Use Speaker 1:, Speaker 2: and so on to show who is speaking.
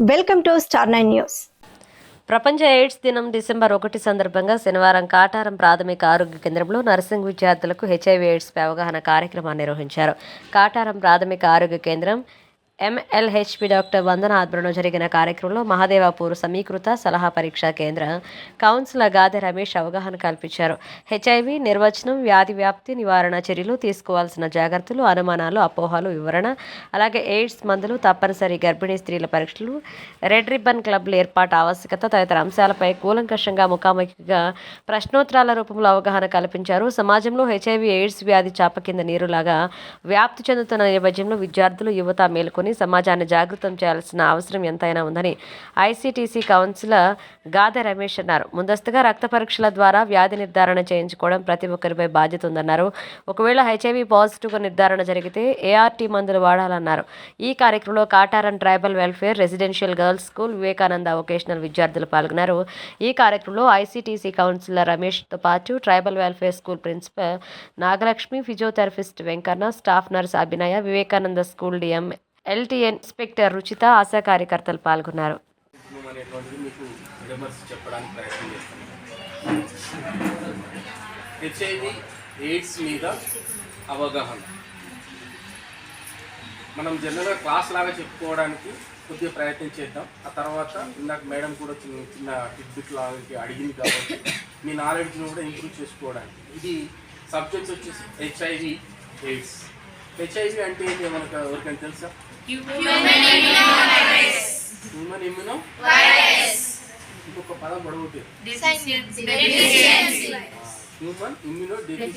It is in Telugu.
Speaker 1: Welcome to star nine news.
Speaker 2: ప్రపంచ ఎయిడ్స్ దినం డిసెంబర్ ఒకటి సందర్భంగా శనివారం కాటారం ప్రాథమిక ఆరోగ్య కేంద్రంలో నర్సింగ్ విద్యార్థులకు హెచ్ఐవి ఎయిడ్స్పై అవగాహన కార్యక్రమాన్ని నిర్వహించారు. కాటారం ప్రాథమిక ఆరోగ్య కేంద్రం ఎంఎల్హెచ్పి డాక్టర్ వందన ఆధ్వర్యంలో జరిగిన కార్యక్రమంలో మహాదేవాపూర్ సమీకృత సలహా పరీక్షా కేంద్ర కౌన్సిలర్ గాదె రమేష్ అవగాహన కల్పించారు. హెచ్ఐవి నిర్వచనం వ్యాధి వ్యాప్తి నివారణ చర్యలు తీసుకోవాల్సిన జాగ్రత్తలు అనుమానాలు అపోహలు వివరణ అలాగే ఎయిడ్స్ మందులు తప్పనిసరి గర్భిణీ స్త్రీల పరీక్షలు రెడ్ రిబ్బన్ క్లబ్ల ఏర్పాటు ఆవశ్యకత తదితర అంశాలపై కూలంకషంగా ముఖాముఖిగా ప్రశ్నోత్తరాల రూపంలో అవగాహన కల్పించారు. సమాజంలో హెచ్ఐవి ఎయిడ్స్ వ్యాధి చాప కింద నీరులాగా వ్యాప్తి చెందుతున్న నేపథ్యంలో విద్యార్థులు యువత మేల్కొని సమాజాన్ని జాగృతం చేయాల్సిన అవసరం ఎంతైనా ఉందని ఐసీటీసీ కౌన్సిలర్ గాదె రమేష్ అన్నారు. ముందస్తుగా రక్త పరీక్షల ద్వారా వ్యాధి నిర్ధారణ చేయించుకోవడం ప్రతి ఒక్కరిపై బాధ్యత ఉందన్నారు. ఒకవేళ హెచ్ఐవి పాజిటివ్గా నిర్ధారణ జరిగితే ఏఆర్టీ మందులు వాడాలన్నారు. ఈ కార్యక్రమంలో Kataram tribal welfare residential girls school Vivekananda vocational విద్యార్థులు పాల్గొన్నారు. ఈ కార్యక్రమంలో ఐసీటీసీ కౌన్సిలర్ రమేష్తో పాటు tribal welfare school principal Nagalakshmi physiotherapist Venkanna staff nurse Abhinaya Vivekananda school DM LTN inspector Ruchitha Asha కార్యకర్తలు పాల్గొన్నారు.
Speaker 3: మీకు చెప్పడానికి ప్రయత్నం ఎయిడ్స్ మీద అవగాహన. మనం జనరల్గా క్లాస్ లాగా చెప్పుకోవడానికి కొద్దిగా ప్రయత్నం చేద్దాం. ఆ తర్వాత ఇందాక మేడం కూడా చిన్న చిన్న టిప్పిట్ లాగా అడిగింది కాబట్టి మీ నాలెడ్జ్ని కూడా ఇంప్రూవ్ చేసుకోవడానికి. ఇది సబ్జెక్ట్స్ వచ్చేసి హెచ్ఐవి ఎయిడ్స్. హెచ్ఐవి అంటే ఏంటి మనకు ఎవరికైనా తెలుసా? హ్యూమన్ ఇమ్యూనో ఇంకొక పదం పొడవుతుంది హ్యూమన్ ఇమ్యూనో